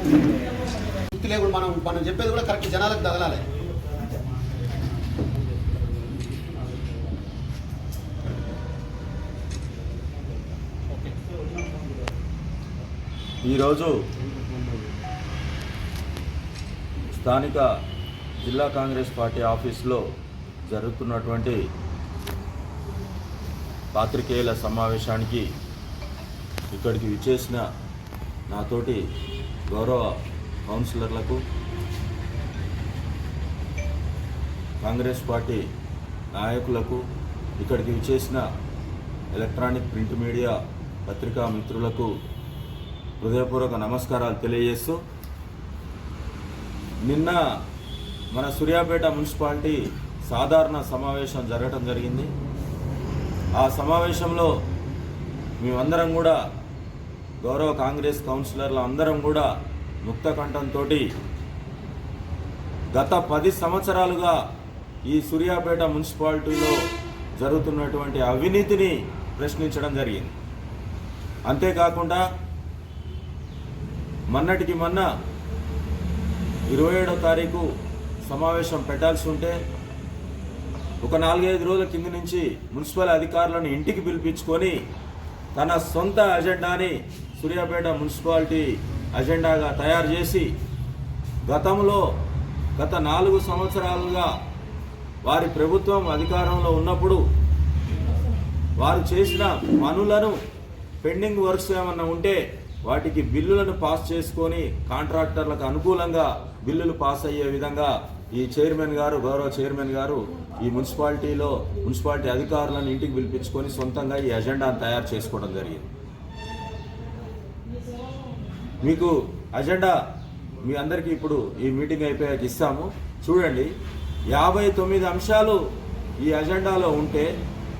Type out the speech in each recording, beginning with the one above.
గుర్తు లేకుండా మనం మనం చెప్పేది కూడా కరెక్ట్ జనాలకు తగలాలి. ఈరోజు స్థానిక జిల్లా కాంగ్రెస్ పార్టీ ఆఫీస్లో జరుగుతున్నటువంటి పాత్రికేయుల సమావేశానికి ఇక్కడికి విచ్చేసిన నాతోటి గౌరవ కౌన్సిలర్లకు కాంగ్రెస్ పార్టీ నాయకులకు ఇక్కడికి విచ్చేసిన ఎలక్ట్రానిక్ ప్రింట్ మీడియా పత్రికా మిత్రులకు హృదయపూర్వక నమస్కారాలు తెలియజేస్తూ నిన్న మన సూర్యాపేట మున్సిపాలిటీ సాధారణ సమావేశం జరగటం జరిగింది. ఆ సమావేశంలో మేమందరం కూడా గౌరవ కాంగ్రెస్ కౌన్సిలర్లు అందరం కూడా ముక్త కంఠంతో గత పది సంవత్సరాలుగా ఈ సూర్యాపేట మున్సిపాలిటీలో జరుగుతున్నటువంటి అవినీతిని ప్రశ్నించడం జరిగింది. అంతేకాకుండా మొన్నటికి మొన్న ఇరవై ఏడో తారీఖు సమావేశం పెట్టాల్సి ఉంటే ఒక నాలుగైదు రోజుల కింద నుంచి మున్సిపల్ అధికారులను ఇంటికి పిలిపించుకొని తన సొంత అజెండాని సూర్యాపేట మున్సిపాలిటీ అజెండాగా తయారు చేసి గతంలో గత నాలుగు సంవత్సరాలుగా వారి ప్రభుత్వం అధికారంలో ఉన్నప్పుడు వారు చేసిన పనులను పెండింగ్ వర్క్స్ ఏమన్నా ఉంటే వాటికి బిల్లులను పాస్ చేసుకొని కాంట్రాక్టర్లకు అనుకూలంగా బిల్లులు పాస్ అయ్యే విధంగా ఈ చైర్మన్ గారు గౌరవ చైర్మన్ గారు ఈ మున్సిపాలిటీలో మున్సిపాలిటీ అధికారులను ఇంటికి పిలిపించుకొని సొంతంగా ఈ అజెండాను తయారు చేసుకోవడం జరిగింది. మీకు అజెండా మీ అందరికీ ఇప్పుడు ఈ మీటింగ్ అయిపోయాక ఇస్తాము. చూడండి యాభై తొమ్మిది అంశాలు ఈ అజెండాలో ఉంటే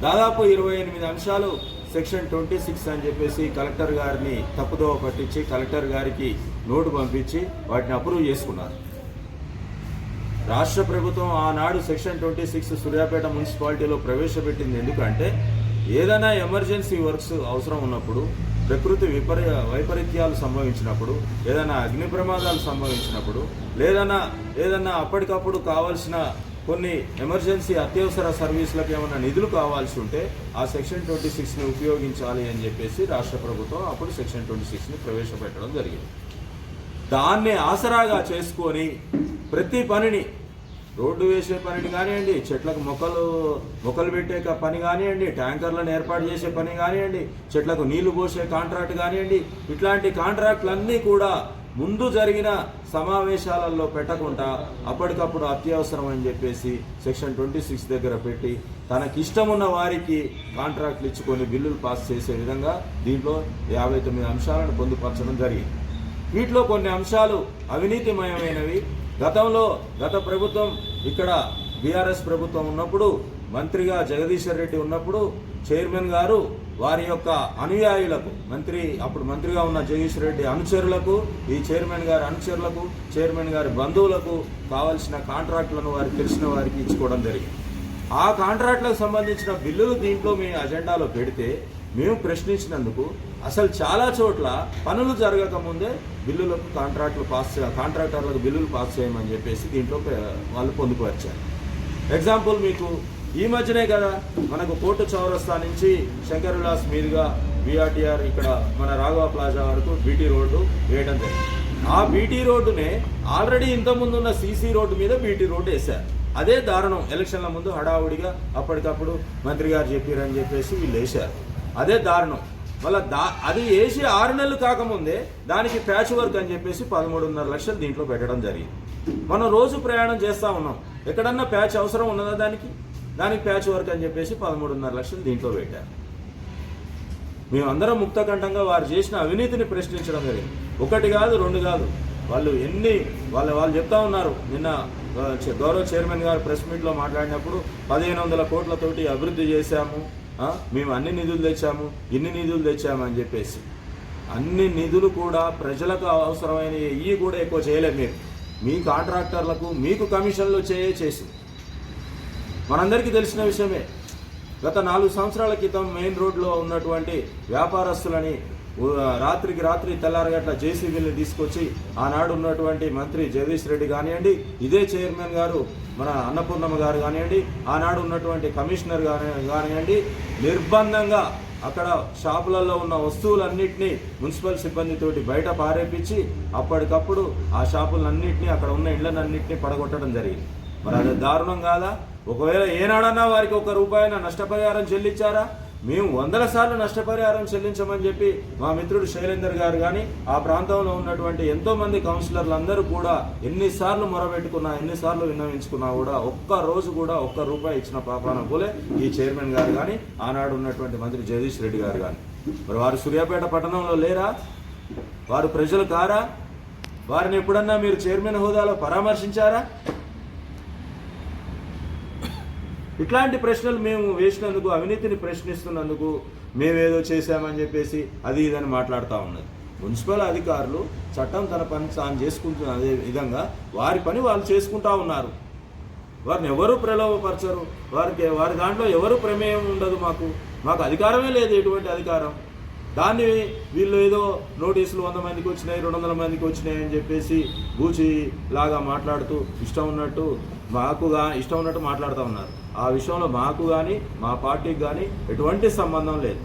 దాదాపు ఇరవై ఎనిమిది అంశాలు సెక్షన్ ట్వంటీ సిక్స్ అని చెప్పేసి కలెక్టర్ గారిని తప్పుదోవ పట్టించి కలెక్టర్ గారికి నోటు పంపించి వాటిని అప్రూవ్ చేసుకున్నారు. రాష్ట్ర ప్రభుత్వం ఆనాడు సెక్షన్ ట్వంటీ సిక్స్ సూర్యాపేట మున్సిపాలిటీలో ప్రవేశపెట్టింది. ఎందుకంటే ఏదైనా ఎమర్జెన్సీ వర్క్స్ అవసరం ఉన్నప్పుడు ప్రకృతి విపరీ వైపరీత్యాలు సంభవించినప్పుడు ఏదైనా అగ్ని ప్రమాదాలు సంభవించినప్పుడు లేదన్నా ఏదన్నా అప్పటికప్పుడు కావాల్సిన కొన్ని ఎమర్జెన్సీ అత్యవసర సర్వీసులకు ఏమైనా నిధులు కావాల్సి ఉంటే ఆ సెక్షన్ ట్వంటీ సిక్స్ని ఉపయోగించాలి అని చెప్పేసి రాష్ట్ర ప్రభుత్వం అప్పుడు సెక్షన్ ట్వంటీ సిక్స్ని ప్రవేశపెట్టడం జరిగింది. దాన్ని ఆసరాగా చేసుకొని ప్రతి పనిని రోడ్డు వేసే పనిని కానివ్వండి చెట్లకు మొక్కలు మొక్కలు పెట్టే పని కానివ్వండి ట్యాంకర్లను ఏర్పాటు చేసే పని కానివ్వండి చెట్లకు నీళ్ళు పోసే కాంట్రాక్ట్ కానివ్వండి ఇట్లాంటి కాంట్రాక్ట్లన్నీ కూడా ముందు జరిగిన సమావేశాలలో పెట్టకుండా అప్పటికప్పుడు అత్యవసరం అని చెప్పేసి సెక్షన్ ట్వంటీ సిక్స్ దగ్గర పెట్టి తనకిష్టమున్న వారికి కాంట్రాక్ట్లు ఇచ్చుకొని బిల్లులు పాస్ చేసే విధంగా దీంట్లో యాభై తొమ్మిది అంశాలను పొందుపరచడం జరిగింది. వీటిలో కొన్ని అంశాలు అవినీతిమయమైనవి. గతంలో గత ప్రభుత్వం ఇక్కడ బీఆర్ఎస్ ప్రభుత్వం ఉన్నప్పుడు మంత్రిగా జగదీశ్వర్ రెడ్డి ఉన్నప్పుడు చైర్మన్ గారు వారి యొక్క అనుయాయులకు మంత్రి అప్పుడు మంత్రిగా ఉన్న జగదీశ్వర్ రెడ్డి అనుచరులకు ఈ చైర్మన్ గారి అనుచరులకు చైర్మన్ గారి బంధువులకు కావలసిన కాంట్రాక్టులను వారికి తెలిసిన వారికి ఇచ్చుకోవడం జరిగింది. ఆ కాంట్రాక్టులకు సంబంధించిన బిల్లులు దీంట్లో మీ అజెండాలో పెడితే మేము ప్రశ్నించినందుకు అసలు చాలా చోట్ల పనులు జరగక ముందే బిల్లులకు కాంట్రాక్టులు పాస్ కాంట్రాక్టర్లకు బిల్లులు పాస్ చేయమని చెప్పేసి దీంట్లో వాళ్ళు పొందుపరిచారు. ఎగ్జాంపుల్ మీకు ఈ మధ్యనే కదా మనకు కోర్టు చౌరస్తా నుంచి శంకర్ విలాస్ మీదుగా విఆర్టీఆర్ ఇక్కడ మన రాఘవ ప్లాజా వరకు బీటీ రోడ్డు వేయడం జరిగింది. ఆ బీటీ రోడ్డునే ఆల్రెడీ ఇంతకుముందు ఉన్న సీసీ రోడ్డు మీద బీటీ రోడ్డు వేశారు. అదే దారుణం. ఎలక్షన్ల ముందు హడావుడిగా అప్పటికప్పుడు మంత్రి గారు చెప్పారని చెప్పేసి వీళ్ళు వేశారు. అదే దారుణం. మళ్ళీ దా అది వేసి ఆరు నెలలు కాకముందే దానికి ప్యాచ్ వర్క్ అని చెప్పేసి పదమూడున్నర లక్షలు దీంట్లో పెట్టడం జరిగింది. మనం రోజు ప్రయాణం చేస్తూ ఉన్నాం. ఎక్కడన్నా ప్యాచ్ అవసరం ఉన్నదా దానికి? దానికి ప్యాచ్ వర్క్ అని చెప్పేసి పదమూడున్నర లక్షలు దీంట్లో పెట్టారు. మేమందరం ముక్తకంఠంగా వారు చేసిన అవినీతిని ప్రశ్నించడం జరిగింది. ఒకటి కాదు రెండు కాదు. వాళ్ళు ఎన్ని వాళ్ళు వాళ్ళు చెప్తా ఉన్నారు. నిన్న గౌరవ చైర్మన్ గారు ప్రెస్ మీట్లో మాట్లాడినప్పుడు పదిహేను వందల కోట్లతోటి అభివృద్ధి చేశాము. మేము అన్ని నిధులు తెచ్చాము ఇన్ని నిధులు తెచ్చాము అని చెప్పేసి. అన్ని నిధులు కూడా ప్రజలకు అవసరమైన ఇవి కూడా ఎక్కువ చేయలేదు మీరు మీ కాంట్రాక్టర్లకు మీకు కమిషన్లు చేయే చేసి. మనందరికీ తెలిసిన విషయమే. గత నాలుగు సంవత్సరాల క్రితం మెయిన్ రోడ్లో ఉన్నటువంటి వ్యాపారస్తులని రాత్రికి రాత్రి తెల్లారగట్ల జేసీబీని తీసుకొచ్చి ఆనాడు ఉన్నటువంటి మంత్రి జగదీష్ రెడ్డి కానివ్వండి ఇదే చైర్మన్ గారు మన అన్నపూర్ణమ్మ గారు కానివ్వండి ఆనాడు ఉన్నటువంటి కమిషనర్ గాని కానివ్వండి నిర్బంధంగా అక్కడ షాపులలో ఉన్న వస్తువులన్నింటినీ మున్సిపల్ సిబ్బందితోటి బయట పారేపించి అప్పటికప్పుడు ఆ షాపులన్నింటినీ అక్కడ ఉన్న ఇళ్ళనన్నింటినీ పడగొట్టడం జరిగింది. మరి అది దారుణం కాదా? ఒకవేళ ఏనాడన్నా వారికి ఒక రూపాయిన నష్టపరిహారం చెల్లించారా? మేము వందల సార్లు నష్టపరిహారం చెల్లించమని చెప్పి మా మిత్రుడు శైలేందర్ గారు కానీ ఆ ప్రాంతంలో ఉన్నటువంటి ఎంతో మంది కౌన్సిలర్లు అందరూ కూడా ఎన్నిసార్లు మొరబెట్టుకున్నా ఎన్నిసార్లు విన్నవించుకున్నా కూడా ఒక్క రోజు కూడా ఒక్క రూపాయి ఇచ్చిన పాపాన పోలే ఈ చైర్మన్ గారు కానీ ఆనాడు ఉన్నటువంటి మంత్రి జగదీష్ రెడ్డి గారు కానీ మరి వారు సూర్యాపేట పట్టణంలో లేరా? వారు ప్రజలు కారా? వారిని ఎప్పుడన్నా మీరు చైర్మన్ హోదాలో పరామర్శించారా? ఇట్లాంటి ప్రశ్నలు మేము వేసినందుకు అవినీతిని ప్రశ్నిస్తున్నందుకు మేమేదో చేశామని చెప్పేసి అది ఇదని మాట్లాడుతూ ఉన్నది. మున్సిపల్ అధికారులు చట్టం తన పని తాను చేసుకుంటున్న అదే విధంగా వారి పని వాళ్ళు చేసుకుంటా ఉన్నారు. వారిని ఎవరు ప్రలోభపరచరు? వారికి వారి దాంట్లో ఎవరు ప్రమేయం ఉండదు మాకు? మాకు అధికారమే లేదు ఎటువంటి అధికారం. దాన్ని వీళ్ళు ఏదో నోటీసులు వంద మందికి వచ్చినాయి రెండు వందల మందికి వచ్చినాయి అని చెప్పేసి బూచి లాగా మాట్లాడుతూ ఇష్టం ఉన్నట్టు మాకుగా ఇష్టం ఉన్నట్టు మాట్లాడుతూ ఉన్నారు. ఆ విషయంలో మాకు కానీ మా పార్టీకి కానీ ఎటువంటి సంబంధం లేదు.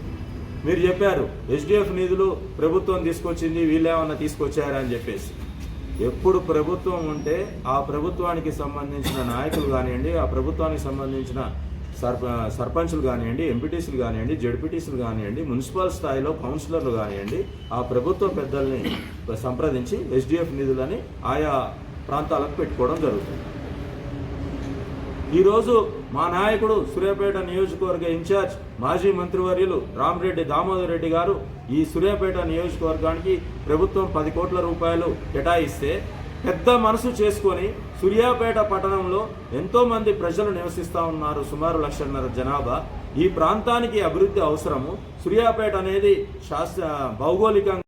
మీరు చెప్పారు ఎస్డిఎఫ్ నిధులు ప్రభుత్వం తీసుకొచ్చింది వీళ్ళేమన్నా తీసుకొచ్చారా అని చెప్పేసి. ఎప్పుడు ప్రభుత్వం ఉంటే ఆ ప్రభుత్వానికి సంబంధించిన నాయకులు కానివ్వండి ఆ ప్రభుత్వానికి సంబంధించిన సర్ప సర్పంచులు కానివ్వండి ఎంపీటీసీలు కానివ్వండి జడ్పీటీసీలు కానివ్వండి మున్సిపల్ స్థాయిలో కౌన్సిలర్లు కానివ్వండి ఆ ప్రభుత్వ పెద్దల్ని సంప్రదించి ఎస్డిఎఫ్ నిధులని ఆయా ప్రాంతాలకు పెట్టుకోవడం జరుగుతుంది. ఈరోజు మా నాయకుడు సూర్యాపేట నియోజకవర్గ ఇన్ఛార్జ్ మాజీ మంత్రివర్యులు రామరెడ్డి దామోదర్ రెడ్డి గారు ఈ సూర్యాపేట నియోజకవర్గానికి ప్రభుత్వం పది కోట్ల రూపాయలు కేటాయిస్తే పెద్ద మనసు చేసుకొని సూర్యాపేట పట్టణంలో ఎంతోమంది ప్రజలు నివసిస్తూ ఉన్నారు సుమారు లక్షన్నర జనాభా. ఈ ప్రాంతానికి అభివృద్ధి అవసరము. సూర్యాపేట అనేది శాస్త్ర భౌగోళికంగా